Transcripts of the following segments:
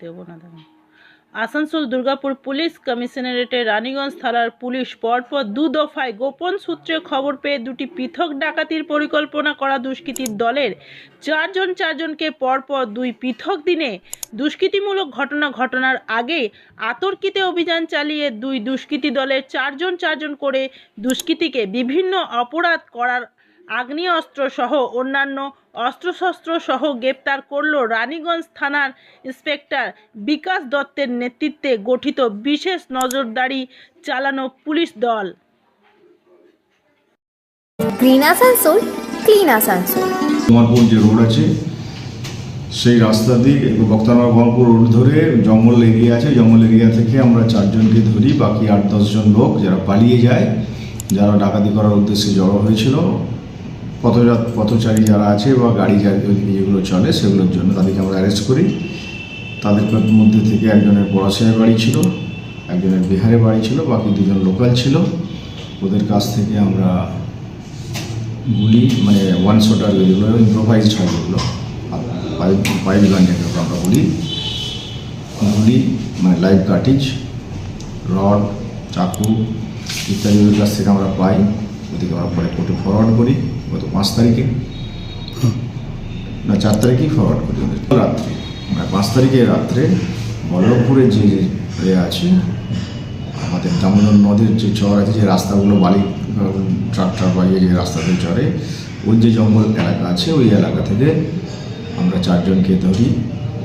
দেবো না দাঁড়ান আসানসোল দুর্গাপুর পুলিশ কমিশনারেটে রানীগঞ্জ থানার পুলিশ পরপর দু দফায় গোপন সূত্রে খবর পেয়ে দুটি পৃথক ডাকাতির পরিকল্পনা করা দুষ্কৃতীর দলের চারজন চারজনকে পরপর দুই পৃথক দিনে দুষ্কৃতিমূলক ঘটনা ঘটনার আগে আতর্কিতে অভিযান চালিয়ে দুই দুষ্কৃতী দলের চারজন চারজন করে দুষ্কৃতীকে বিভিন্ন অপরাধ করার আগ্নেয়াস্ত্র সহ অন্যান্য অস্ত্রশস্ত্র সহ গ্রেপ্তার করল রানীগঞ্জ থানার ইন্সপেক্টর বিকাশ দত্তের নেতৃত্বে গঠিত বিশেষ নজরদারি চালানো পুলিশ দল। গ্রিন আসানসোল ক্লিন আসানসোল কুমারপুর যে রোড আছে সেই রাস্তা দিয়ে বক্তারমা গঙ্গপুর রোড ধরে জঙ্গল এরিয়া আছে। জঙ্গল এরিয়া থেকে আমরা চারজনকে ধরি বাকি আট দশজন লোক যারা পালিয়ে যায় যারা ডাকাতি করার উদ্দেশ্যে জড়ো হয়েছিল। পথযাত পথচারী যারা আছে বা গাড়ি যেগুলো চলে, সেগুলোর জন্য তাদেরকে আমরা অ্যারেস্ট করি। তাদের মধ্যে থেকে একজনের পড়াশোনার বাড়ি ছিল, একজনের বিহারে বাড়ি ছিল, বাকি দুজন লোকাল ছিল। ওদের কাছ থেকে আমরা গুলি মানে ওয়ান শটার যেগুলো ইম্প্রোভাইজড হয় যেগুলো পাইপ গান যেগুলো আমরা বলি গুলি মানে লাইভ কাটিজ রড চাকু ইত্যাদি ওদের কাছ থেকে আমরা পাই। ওদিকে আমরা পরে কোর্টে ফরওয়ার্ড করি। গত পাঁচ তারিখে। না, চার তারিখেই ফরওয়ার্ড করি ওদের। রাত্রে। মানে পাঁচ তারিখে রাত্রে বল্লভপুরে যে এ আছে, আমাদের দামোদর নদের যে চর আছে, যে রাস্তাগুলো বালি ট্রাক্টর বাইয়ে যে রাস্তাতে চড়ে, ওই যে জঙ্গল এলাকা আছে, ওই এলাকা থেকে আমরা চারজনকে ধরি।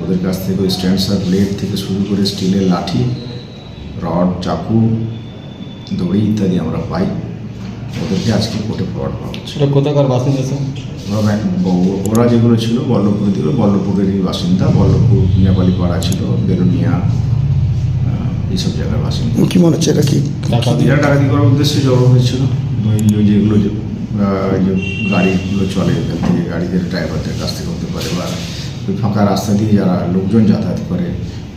ওদের কাছ থেকে ওই স্ট্যান্ডসার ব্লেড থেকে শুরু করে স্টিলের লাঠি, রড, চাকু, দড়ি ইত্যাদি আমরা পাই। ওদেরকে আজকে কোর্টে ফরওয়ার্ড করা হচ্ছে। সেটা কোথাকার বাসিন্দা স্যার? ওরা যেগুলো ছিল বল্লভপুর দিল বল্লভপুরেরই বাসিন্দা বল্লভপুর নেপালি পাড়া ছিল বেরুনিয়া আহ, এইসব জায়গার বাসিন্দা। কি মনে হচ্ছে এটা কি? ডাকাতি এরা ডাকাতি করার উদ্দেশ্যে জড়ো হয়েছিল। যেগুলো যে আহ, যে গাড়িগুলো চলে এখান থেকে গাড়িদের ড্রাইভারদের কাছ থেকে হতে পারে বা ওই ফাঁকা রাস্তা দিয়ে যারা লোকজন যাতায়াত করে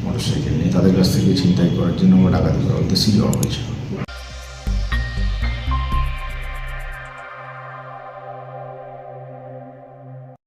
মোটরসাইকেল নিয়ে তাদের কাছ থেকে ছিনতাই করার জন্য ওরা ডাকাতি করার উদ্দেশ্যে জড়ো হয়েছিল।